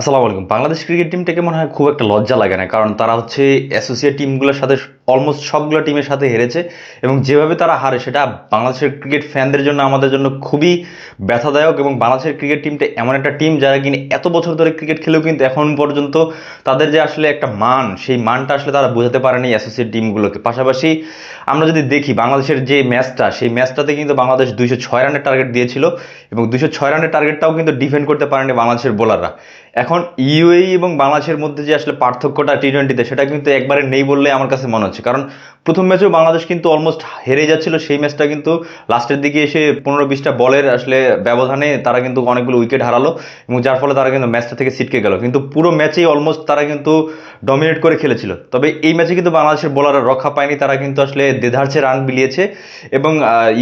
আসসালামু আলাইকুম। বাংলাদেশ ক্রিকেট টিমটাকে মনে হয় খুব একটা লজ্জা লাগে না, কারণ তারা হচ্ছে অ্যাসোসিয়েট টিমগুলোর সাথে অলমোস্ট সবগুলো টিমের সাথে হেরেছে এবং যেভাবে তারা হারে, সেটা বাংলাদেশের ক্রিকেট ফ্যানদের জন্য আমাদের জন্য খুবই ব্যথাদায়ক এবং বাংলাদেশের ক্রিকেট টিমটা এমন একটা টিম যারা কিনা এত বছর ধরে ক্রিকেট খেলেও কিন্তু এখন পর্যন্ত তাদের যে আসলে একটা মান, সেই মানটা আসলে তারা বোঝাতে পারেনি অ্যাসোসিয়েট টিমগুলোকে পাশাপাশি আমরা যদি দেখি, বাংলাদেশের যে ম্যাচটা, সেই ম্যাচটাতে কিন্তু বাংলাদেশ দুইশো ছয় রানের টার্গেট দিয়েছিল এবং দুইশো ছয় রানের টার্গেটটাও কিন্তু ডিফেন্ড করতে পারেনি বাংলাদেশের বোলাররা এখন ইউএই এবং বাংলাদেশের মধ্যে যে আসলে পার্থক্যটা টি টোয়েন্টিতে সেটা কিন্তু একবারে নেই বললে আমার কাছে মনে হচ্ছে। কারণ প্রথম ম্যাচেও বাংলাদেশ কিন্তু অলমোস্ট হেরে যাচ্ছিল, সেই ম্যাচটা কিন্তু লাস্টের দিকে এসে পনেরো বিশটা বলের আসলে ব্যবধানে তারা কিন্তু অনেকগুলো উইকেট হারালো এবং যার ফলে তারা কিন্তু ম্যাচটা থেকে ছিটকে গেল। কিন্তু পুরো ম্যাচেই অলমোস্ট তারা কিন্তু ডমিনেট করে খেলেছিল। তবে এই ম্যাচে কিন্তু বাংলাদেশের বোলাররা রক্ষা পায়নি, তারা কিন্তু আসলে দেধারছে রান বিলিয়েছে এবং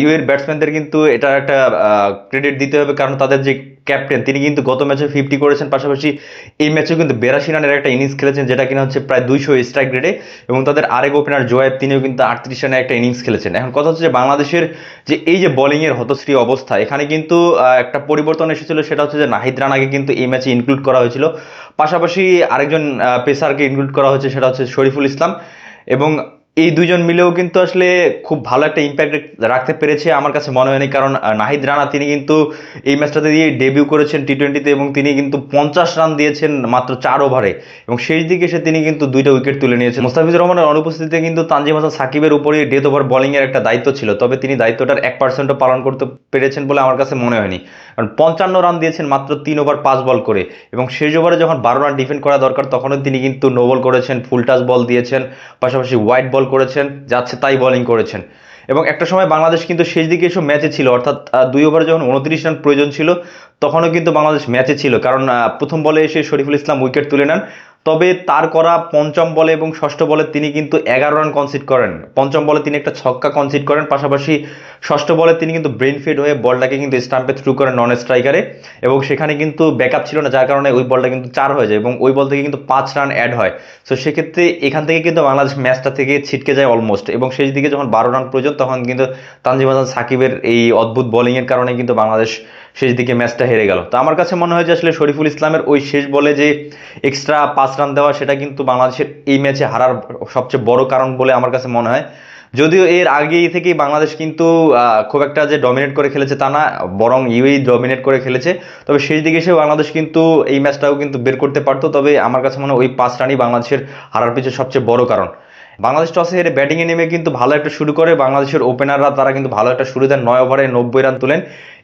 ইউ এর ব্যাটসম্যানদের কিন্তু এটা একটা ক্রেডিট দিতে হবে কারণ তাদের যে ক্যাপ্টেন তিনি কিন্তু গত ম্যাচে ফিফটি করেছেন, পাশাপাশি এই ম্যাচেও কিন্তু বেরাশি রানের একটা ইনিংস খেলেছেন, যেটা কিনা হচ্ছে প্রায় দুইশো স্ট্রাইক রেটে এবং তাদের আরেক ওপেনার জোয়েব তিনিও কিন্তু আটত্রিশ রানের একটা ইনিংস খেলেছেন। এখন কথা হচ্ছে যে বাংলাদেশের যে এই যে বোলিংয়ের হতশ্রী অবস্থা, এখানে কিন্তু একটা পরিবর্তন এসেছিল, সেটা হচ্ছে যে নাহিদ রানাকে কিন্তু এই ম্যাচে ইনক্লুড করা হয়েছিল। পাশাপাশি আরেকজন পেসারকে ইনক্লুড করা হয়েছে, সেটা হচ্ছে শরীফুল ইসলাম। এবং এই দুজন মিলেও কিন্তু আসলে খুব ভালো একটা ইম্প্যাক্ট রাখতে পেরেছে আমার কাছে মনে হয়নি। কারণ নাহিদ রানা, তিনি কিন্তু এই ম্যাচটাতে দিয়ে ডেবিউ করেছেন টি টোয়েন্টিতে এবং তিনি কিন্তু পঞ্চাশ রান দিয়েছেন মাত্র চার ওভারে এবং শেষ দিকে এসে তিনি কিন্তু দুইটা উইকেট তুলে নিয়েছেন। মোস্তাফিজুর রহমানের অনুপস্থিতিতে কিন্তু তানজিম হাসান সাকিবের উপরে ডেথ ওভার বলিংয়ের একটা দায়িত্ব ছিল। তবে তিনি দায়িত্বটার এক পার্সেন্টও পালন করতে পেরেছেন বলে আমার কাছে মনে হয়নি। কারণ, পঞ্চান্ন রান দিয়েছেন মাত্র তিন ওভার পাঁচ বল করে। এবং শেষ ওভারে যখন বারো রান ডিফেন্ড করা দরকার, তখনও তিনি কিন্তু নো বল করেছেন ফুল টাচ বল দিয়েছেন। পাশাপাশি হোয়াইট বল করেছেন, যাচ্ছে তাই বোলিং করেছেন। এবং একটা সময় বাংলাদেশ কিন্তু শেষ দিকে এসব ম্যাচে ছিল, অর্থাৎ দুই ওভারে যখন উনত্রিশ রান প্রয়োজন ছিল, তখনও কিন্তু বাংলাদেশ ম্যাচে ছিল। কারণ প্রথম বলে এসে শরীফুল ইসলাম উইকেট তুলে নেন। তবে তার করা পঞ্চম বলে এবং ষষ্ঠ বলে তিনি কিন্তু এগারো রান কনসিড করেন। পঞ্চম বলে তিনি একটা ছক্কা কনসিড করেন, পাশাপাশি ষষ্ঠ বলে তিনি কিন্তু ব্রেন ফিড হয়ে বলটাকে কিন্তু স্টাম্পে থ্রু করেন নন স্ট্রাইকারে এবং সেখানে কিন্তু ব্যাকআপ ছিল না, যার কারণে ওই বলটা কিন্তু চার হয়ে যায় এবং ওই বল থেকে কিন্তু পাঁচ রান অ্যাড হয়। তো সেক্ষেত্রে এখান থেকে কিন্তু বাংলাদেশ ম্যাচটা থেকে ছিটকে যায় অলমোস্ট এবং শেষ দিকে যখন বারো রান প্রয়োজন তখন কিন্তু তানজিম হাসান সাকিবের এই অদ্ভুত বোলিংয়ের কারণে কিন্তু বাংলাদেশ শেষ দিকে ম্যাচটা হেরে গেল। তো আমার কাছে মনে হয় যে আসলে শরীফুল ইসলামের ওই শেষ বলে যে এক্সট্রা পাঁচ রান দেওয়া, সেটা কিন্তু বাংলাদেশের এই ম্যাচে হারার সবচেয়ে বড় কারণ বলে আমার কাছে মনে হয়। যদিও এর আগেই থেকেই বাংলাদেশ কিন্তু খুব একটা যে ডমিনেট করে খেলেছে তা না, বরং ইউই ডমিনেট করে খেলেছে। তবে সেই দিকে এসে বাংলাদেশ কিন্তু এই ম্যাচটাও কিন্তু বের করতে পারতো। তবে আমার কাছে মনে হয় ওই পাঁচ রানই বাংলাদেশের হারার পিছনে সবচেয়ে বড় কারণ। বাংলাদেশ টসে হেরে ব্যাটিংয়ে নেমে কিন্তু ভালো একটা শুরু করে বাংলাদেশের ওপেনাররা। তারা কিন্তু ভালো একটা শুরু দেন। নয় ওভারে নব্বই রান তোলেন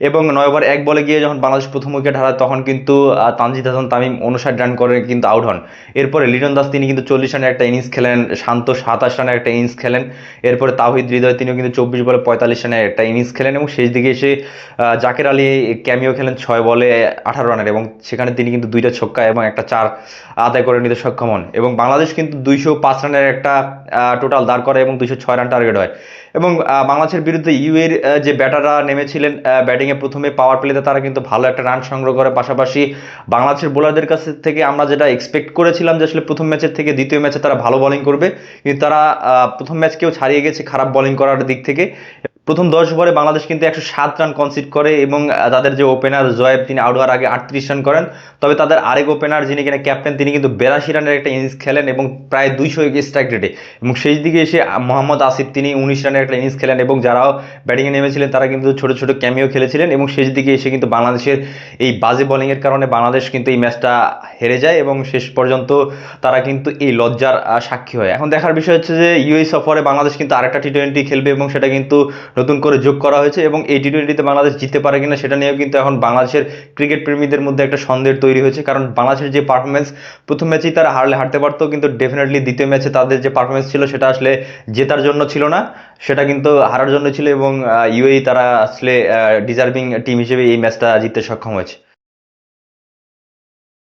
এবং নয় ওভার এক বলে গিয়ে যখন বাংলাদেশ প্রথম উইকেট হারায়, তখন কিন্তু তানজিদ হাসান তামিম উনষাট রান করে কিন্তু আউট হন। এরপরে লিটন দাস তিনি কিন্তু চল্লিশ রানের একটা ইনিংস খেলেন, শান্ত সাতাশ রানের একটা ইনিংস খেলেন। এরপরে তাহিদ হৃদয় তিনিও কিন্তু চব্বিশ বলে পঁয়তাল্লিশ রানের একটা ইনিংস খেলেন এবং শেষ দিকে এসে জাকের আলী ক্যামিও খেলেন ছয় বলে আঠারো রানের এবং সেখানে তিনি কিন্তু দুইটা ছক্কা এবং একটা চার আদায় করে নিতে সক্ষম হন। এবং বাংলাদেশ কিন্তু দুইশো পাঁচ রানের একটা টোটাল দাঁড় করে এবং দুশো ছয় রান টার্গেট হয়। এবং বাংলাদেশের বিরুদ্ধে ইউএর যে ব্যাটাররা নেমেছিলেন ব্যাটিংয়ে প্রথমে পাওয়ার প্লেতে তারা কিন্তু ভালো একটা রান সংগ্রহ করে। পাশাপাশি বাংলাদেশের বোলারদের কাছ থেকে আমরা যেটা এক্সপেক্ট করেছিলাম যে আসলে প্রথম ম্যাচের থেকে দ্বিতীয় ম্যাচে তারা ভালো বোলিং করবে। কিন্তু তারা প্রথম ম্যাচকেও ছাড়িয়ে গেছে খারাপ বোলিং করার দিক থেকে। প্রথম দশ ওভারে বাংলাদেশ কিন্তু একশো সাত রান কনসিড করে এবং তাদের যে ওপেনার জয়েব, তিনি আউট হওয়ার আগে আটত্রিশ রান করেন। তবে তাদের আরেক ওপেনার যিনি কিনা ক্যাপ্টেন তিনি কিন্তু বেরাশি রানের একটা ইনিংস খেলেন এবং প্রায় দুইশো স্ট্রাইক রেটে এবং শেষ দিকে এসে মোহাম্মদ আসিফ, তিনি উনিশ রানের একটা ইনিংস খেলেন এবং যারাও ব্যাটিংয়ে নেমেছিলেন, তারা কিন্তু ছোট ছোট ক্যামিও খেলেছিলেন এবং শেষ দিকে এসে কিন্তু বাংলাদেশের এই বাজে বোলিংয়ের কারণে বাংলাদেশ কিন্তু এই ম্যাচটা হেরে যায় এবং শেষ পর্যন্ত তারা কিন্তু এই লজ্জার সাক্ষী হয়। এখন দেখার বিষয় হচ্ছে যে ইউএই সফরে বাংলাদেশ কিন্তু আরেকটা টি টোয়েন্টি খেলবে এবং সেটা কিন্তু নতুন করে যোগ করা হয়েছে এবং এই টি টোয়েন্টিতে বাংলাদেশ জিততে পারে কিনা সেটা নিয়েও কিন্তু এখন বাংলাদেশের ক্রিকেট প্রেমীদের মধ্যে একটা সন্দেহ তৈরি হয়েছে। কারণ বাংলাদেশের যে পারফরমেন্স প্রথম ম্যাচেই তারা হারলে হারতে পারতো, কিন্তু ডেফিনেটলি দ্বিতীয় ম্যাচে তাদের যে পারফরমেন্স ছিল সেটা আসলে জেতার জন্য ছিল না। সেটা কিন্তু হারার জন্য ছিল এবং ইউএই তারা আসলে ডিজার্ভিং টিম হিসেবে এই ম্যাচটা জিততে সক্ষম হয়েছে।